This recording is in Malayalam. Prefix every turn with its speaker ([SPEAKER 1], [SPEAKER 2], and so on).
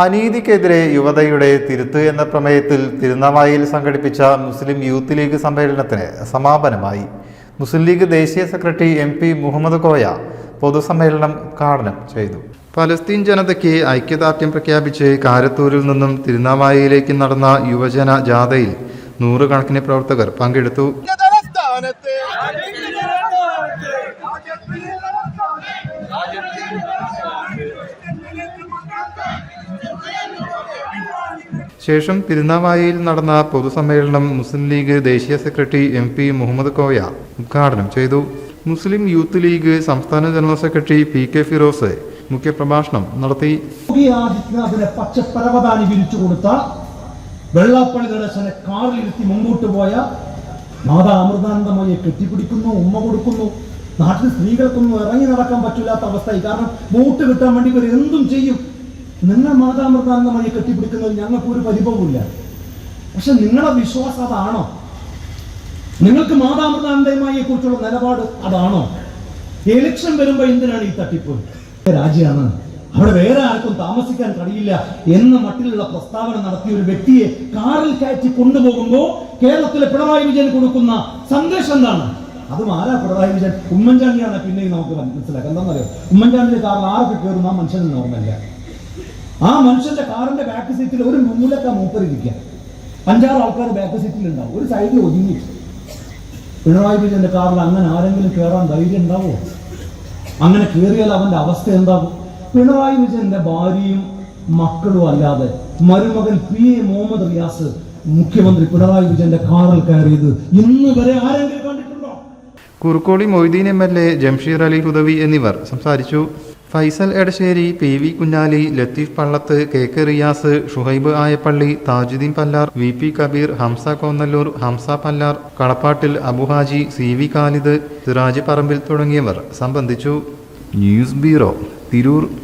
[SPEAKER 1] അനീതിക്കെതിരെ യുവതയുടെ തിരുത്ത് എന്ന പ്രമേയത്തിൽ തിരുനാവായിൽ സംഘടിപ്പിച്ച മുസ്ലിം യൂത്ത് ലീഗ് സമ്മേളനത്തിന് സമാപനമായി. മുസ്ലിം ലീഗ് ദേശീയ secretary M P Muhammad Koya പൊതുസമ്മേളനം ഉദ്ഘാടനം ചെയ്തു. പലസ്തീൻ ജനതയ്ക്ക് ഐക്യദാർഢ്യം പ്രഖ്യാപിച്ച് കാരത്തൂരിൽ നിന്നും തിരുനാവായിലേക്ക് നടന്ന യുവജന ജാഥയിൽ നൂറുകണക്കിന് പ്രവർത്തകർ പങ്കെടുത്തു. ശേഷം തിരുനാവായയിൽ നടന്ന പൊതുസമ്മേളനം മുസ്ലിം ലീഗ് ദേശീയ secretary M P Muhammad Koya ഉദ്ഘാടനം ചെയ്തു. മുസ്ലിം യൂത്ത് ലീഗ് സംസ്ഥാന general secretary P K Firoz മുഖ്യപ്രഭാഷണം നടത്തി.
[SPEAKER 2] ആദിത്യനാഥിനെ പച്ചപ്പരവതാനി വിരിച്ചു കൊടുത്ത വെള്ളാപ്പള്ളി നടേശനെ കാറിലിരുത്തി മുമ്പോട്ട് പോയ മാതാ അമൃതാനന്ദമയെ കെട്ടിപ്പിടിക്കുന്നു ഉമ്മ കൊടുക്കുന്നു. നാട്ടിൽ സ്ത്രീകൾക്കൊന്നും ഇറങ്ങി നടക്കാൻ പറ്റില്ലാത്ത അവസ്ഥയായി. കാരണം വോട്ട് കിട്ടാൻ വേണ്ടി ഇവർ എന്തും ചെയ്യും. നിങ്ങൾ മാതാമൃതാന്ന വഴി കെട്ടിപ്പിടിക്കുന്നത് ഞങ്ങൾക്ക് ഒരു പരിഭവമില്ല പക്ഷെ നിങ്ങളുടെ വിശ്വാസം അതാണോ? നിങ്ങൾക്ക് മാതാ അമൃതാനന്ദമയെ കുറിച്ചുള്ള നിലപാട് അതാണോ? എലക്ഷൻ വരുമ്പോൾ എന്തിനാണ് ഈ തട്ടിപ്പ്? രാജ്യമാണ്. അവിടെ വേറെ ആർക്കും താമസിക്കാൻ കഴിയില്ല എന്ന മട്ടിലുള്ള പ്രസ്താവന നടത്തിയ ഒരു വ്യക്തിയെ കാറിൽ കയറ്റി കൊണ്ടുപോകുമ്പോൾ കേരളത്തിലെ പിണറായി വിജയൻ കൊടുക്കുന്ന സന്ദേശം എന്താണ്? അതും ആരാ പിണറായി വിജയൻ? ഉമ്മൻചാണ്ടിയാണ്. പിന്നെയും നമുക്ക് മനസ്സിലാക്കാം. എന്താണെന്നറിയാം? ഉമ്മൻചാണ്ടിന്റെ കാറിൽ ആരൊക്കെ കയറുന്ന ആ മനുഷ്യന് ഓർമ്മയില്ല. ആ മനുഷ്യന്റെ കാറിന്റെ ബാക്ക് സീറ്റിൽ ഒരു മൂലക്ക മൂപ്പരിരിക്കുക അഞ്ചാറ് ആൾക്കാർ ബാക്ക് സീറ്റിൽ ഉണ്ടാവും. ഒരു സൈഡിൽ ഒതുങ്ങി. പിണറായി വിജയന്റെ കാറിൽ അങ്ങനെ ആരെങ്കിലും കയറാൻ ധൈര്യം ഉണ്ടാവോ? അങ്ങനെ കയറിയാൽ അവന്റെ അവസ്ഥ എന്താകും? പിണറായി വിജയന്റെ ഭാര്യയും മക്കളും അല്ലാതെ മരുമകൻ പി എ മുഹമ്മദ് റിയാസ് മുഖ്യമന്ത്രി പിണറായി വിജയന്റെ കാറിൽ കയറിയത് ഇന്ന് വരെ ആരെങ്കിലും കണ്ടിട്ടുണ്ടോ?
[SPEAKER 1] Kurukkoli Moideen M L A Jamsheer Ali Hudawi എന്നിവർ സംസാരിച്ചു. Faisal Edassery P V Kunhali Latheef Pallath K K Riyas Shuhaib Ayappally Thajudheen Pallar V P Kabeer Hamza Konnallur Hamza Pallar Kalappattil Abuhaji C V Khalid Siraj Parambil തുടങ്ങിയവർ സംബന്ധിച്ചു. News bureau Tirur.